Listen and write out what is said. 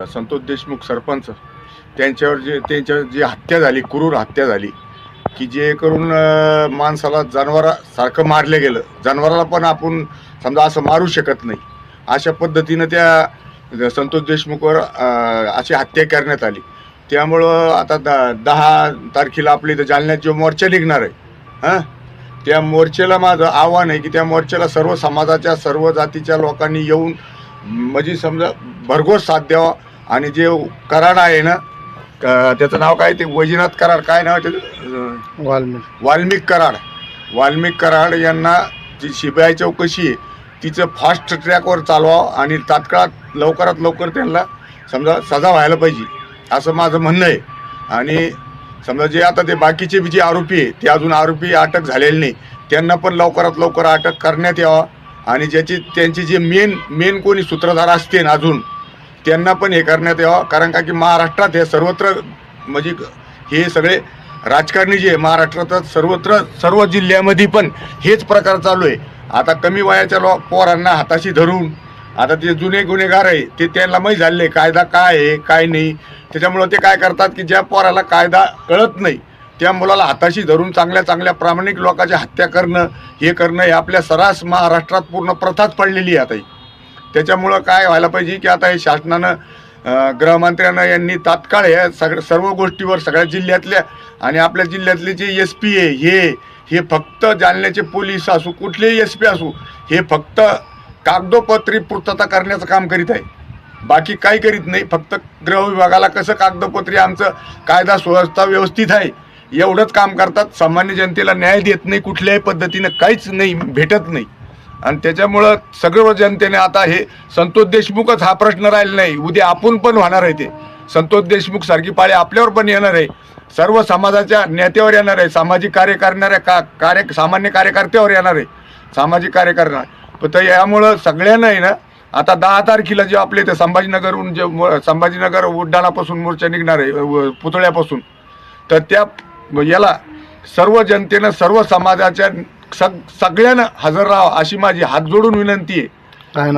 संतोष देशमुख सरपंच त्यांच्यावर जे त्यांच्यावर जी हत्या झाली क्रूर हत्या झाली की जे करून अं, माणसाला जनावरासारखं मारलं गेलं. जनावराला पण आपण समजा असं मारू शकत नाही. अशा पद्धतीनं त्या संतोष देशमुखवर अं, अशी हत्या करण्यात आली. त्यामुळं आता द दहा तारखेला आपली इथं जालन्यात जो मोर्चा निघणार आहे हां? त्या मोर्चेला माझं आव्हान आहे की त्या मोर्चेला सर्व समाजाच्या सर्व जातीच्या लोकांनी येऊन म्हणजे समजा भरघोस साथ द्यावा. आणि जे कराड आहे ना क- त्याचं नाव काय ते वैजनाथ कराड काय नाव आहे त्याचं? वाल्मिक. वाल्मिक कराड. वाल्मिक कराड यांना जी सीबीआय चौकशी आहे तिचं फास्ट ट्रॅकवर चालवावं आणि तात्काळात लवकरात लवकर त्यांना समजा सजा व्हायला पाहिजे असं माझं म्हणणं आहे. आणि समजा जे आता ते बाकीचे बी जे आरोपी आहे ते अजून आरोपी अटक झालेले नाही त्यांना पण लवकरात लवकर अटक करण्यात यावं. आणि ज्याची त्यांची जे मेन मेन कोणी सूत्रधार असतील अजून त्यांना पण हे करण्यात यावं. कारण का की महाराष्ट्रात हे सर्वत्र म्हणजे हे सगळे राजकारणी जे आहे महाराष्ट्रात सर्वत्र सर्व जिल्ह्यामध्ये पण हेच प्रकार चालू आहे. आता कमी वयाच्या लो पोरांना हाताशी धरून आता ते जुने गुन्हेगार आहे ते त्यांना माहीत झाले कायदा काय आहे काय नाही. त्याच्यामुळं ते काय करतात की ज्या पोराला कायदा कळत नाही त्या मुलाला हाताशी धरून चांगल्या चांगल्या प्रामाणिक लोकांची हत्या करणं हे करणं हे आपल्या सरास महाराष्ट्रात पूर्ण प्रथाच पडलेली आहे आता ही. त्याच्यामुळं काय व्हायला पाहिजे की आता हे शासनानं गृहमंत्र्यानं यांनी तात्काळ या सगळ्या सर्व गोष्टीवर सगळ्या जिल्ह्यातल्या आणि आपल्या जिल्ह्यातले जे एस पी आहे हे हे फक्त जालन्याचे पोलीस असू कुठलेही एस पी असू हे फक्त कागदोपत्री पूर्तता करण्याचं काम करीत आहे. बाकी काही करीत नाही फक्त गृह विभागाला कसं कागदोपत्री आमचं कायदा सुव्यवस्था व्यवस्थित आहे एवढंच काम करतात. सामान्य जनतेला न्याय देत नाही कुठल्याही पद्धतीनं काहीच नाही भेटत नाही. आणि त्याच्यामुळं सगळं जनतेने आता हे संतोष देशमुखच हा प्रश्न राहिला नाही. उद्या आपण पण होणार आहे ते. संतोष देशमुख सारखी पाळी आपल्यावर पण येणार आहे. सर्व समाजाच्या नेत्यावर येणार आहे. सामाजिक कार्य करणाऱ्या का कार्य सामान्य कार्यकर्त्यावर येणार आहे. सामाजिक कार्य करणार पण तर यामुळं सगळ्यांना आहे ना आता दहा तारखेला जे आपले ते संभाजीनगरहून जे संभाजीनगर उड्डाणापासून मोर्चा निघणार आहे व- पुतळ्यापासून. तर त्या याला सर्व जनतेनं सर्व समाजाच्या सग सगळ्यांना हजर राहा अशी माझी हात जोडून विनंती आहे. काय